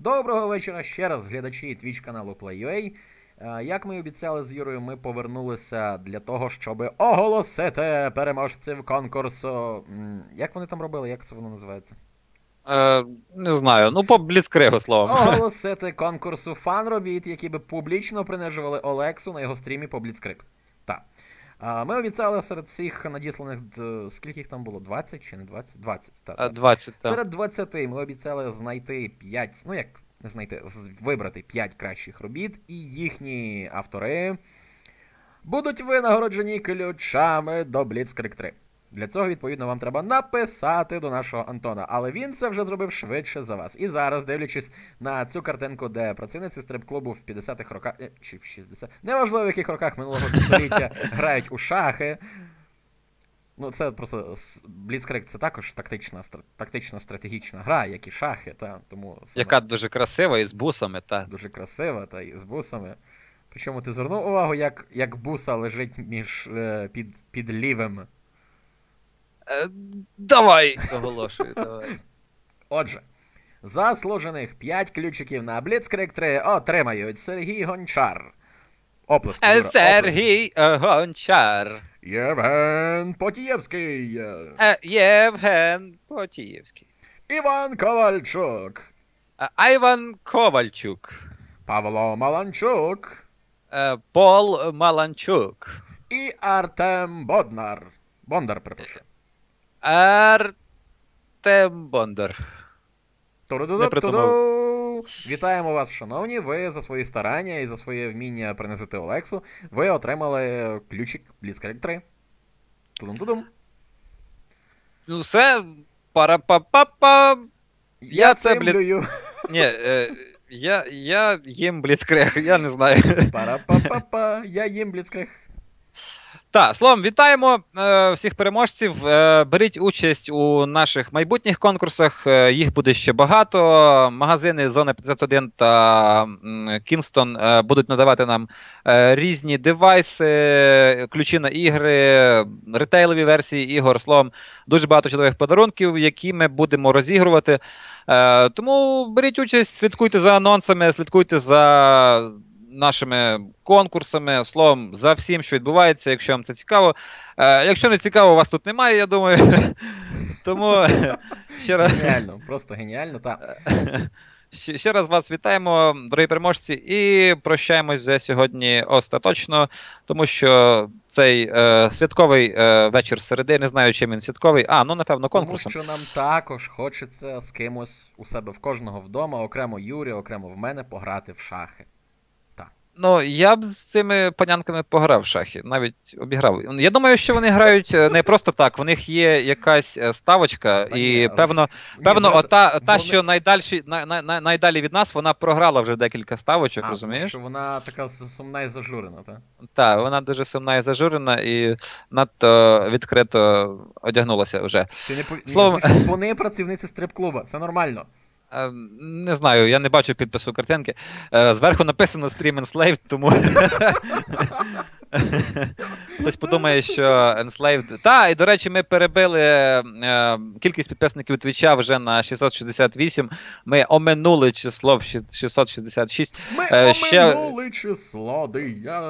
Доброго вечора ще раз, глядачі Twitch каналу Play.ua. Е, Як ми обіцяли з Юрою, ми повернулися для того, щоб оголосити переможців конкурсу. Як вони там робили? Як це воно називається? Е, не знаю. Ну, по бліцкригу словом. Оголосити конкурсу фан-робіт, які би публічно принижували Олексу на його стрімі по Бліцкриг. Так. Ми обіцяли серед всіх надісланих. Скільки їх там було? 20 чи не 20? 20. Так, Е, 20. 20, так. Серед 20 ми обіцяли знайти 5, ну як не знайти, вибрати 5 кращих робіт, і їхні автори будуть винагороджені ключами до Blitzkrieg 3. Для цього, відповідно, вам треба написати до нашого Антона, але він це вже зробив швидше за вас. І зараз, дивлячись на цю картинку, де працівниці стрип-клубу в 50-х роках, е, чи в 60 неважливо в яких роках минулого століття грають у шахи. Ну, це просто Blitzkrieg це також тактична, тактично-стратегічна гра, як і шахи, та, тому саме Яка дуже красива і з бусами, так. дуже красива, та і з бусами. Причому ти звернув увагу, як, як буса лежить між е, під, під лівим. Давай! Оголошую, давай. Отже, заслужених 5 ключиків на Blitzkrieg 3 отримають Сергій Гончар. Оплески, Е, Юра. Сергій Гончар. Євген Потієвський. Е, Євген Потієвський. Іван Ковальчук. Е, Айван Ковальчук. Павло Маланчук. Е, Пол Маланчук. І Артем Боднар. Бондар, перепрошую. Артем Бондар. Вітаємо вас, шановні. Ви за свої старання і за своє вміння принизити Олексу. Ви отримали ключик Blitzkrieg 3. Тудум-тудум. Ну все, пара-па-па-па. Я це, блін- Ні, е, я, я їм бліцкрег, я не знаю. Пара-па-па-па. Я їм Blitzkrieg. Так, словом, вітаємо е, всіх переможців. Е, беріть участь у наших майбутніх конкурсах. Е, їх буде ще багато. Магазини Зона 51 та Кінстон е, будуть надавати нам е, різні девайси, ключі на ігри, ретейлові версії ігор. Словом, дуже багато чудових подарунків, які ми будемо розігрувати. Е, тому беріть участь, слідкуйте за анонсами, слідкуйте за нашими конкурсами, словом, за всім, що відбувається, якщо вам це цікаво. Е, якщо не цікаво, вас тут немає, я думаю. Тому ще раз, Геніально, просто геніально. Та. ще, ще раз вас вітаємо, дорогі переможці, і прощаємось вже сьогодні остаточно, тому що цей е, святковий е, вечір середи, не знаю, чим він святковий. А, ну напевно, Тому що нам також хочеться з кимось у себе в кожного вдома, окремо Юрі, окремо в мене, пограти в шахи. Ну, я б з цими панянками пограв в шахи, навіть обіграв. Я думаю, що вони грають е, не просто так, в них є якась е, ставочка, Та і ні, певно, Ні, певно, просто ота, та, що найдальші, най, най, най, найдалі від нас, вона програла вже декілька ставочок, А, тому розумієш? що вона така сумна і зажурена, так? Так, вона дуже сумна і зажурена, і надто відкрито одягнулася вже. Ти не. Словом- вони працівниці стрип-клуба, це нормально. Е, Не знаю, я не бачу підпису картинки. Е, Зверху написано Stream Enslaved, тому. Хтось подумає, що Enslaved. Та, і до речі, ми перебили е, кількість підписників Твіча вже на 668. Ми оминули число в 666. Ми ще- оминули число, дия...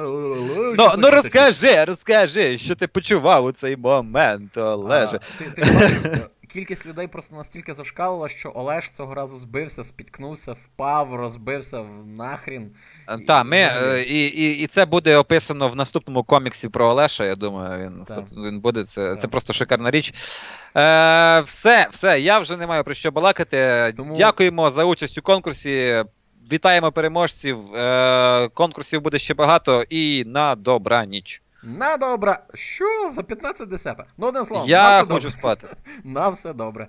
Ну, ну розкажи, розкажи, що ти почував у цей момент, Олеже. Ти, ти бачив, е, кількість людей просто настільки зашкалила, що Олеж цього разу збився, спіткнувся, впав, розбився в нахрін. Так, ми, е, і, і, і це буде описано в наступному коміксі про Олеша. Я думаю, він, він буде. Це, це просто шикарна річ. Е, все, все, я вже не маю про що балакати. Тому- Дякуємо за участь у конкурсі. Вітаємо переможців. Е, конкурсів буде ще багато і на добраніч. На добре. Що за 15 десята? Ну, одним словом, на Я все хочу добре. спати. На все добре.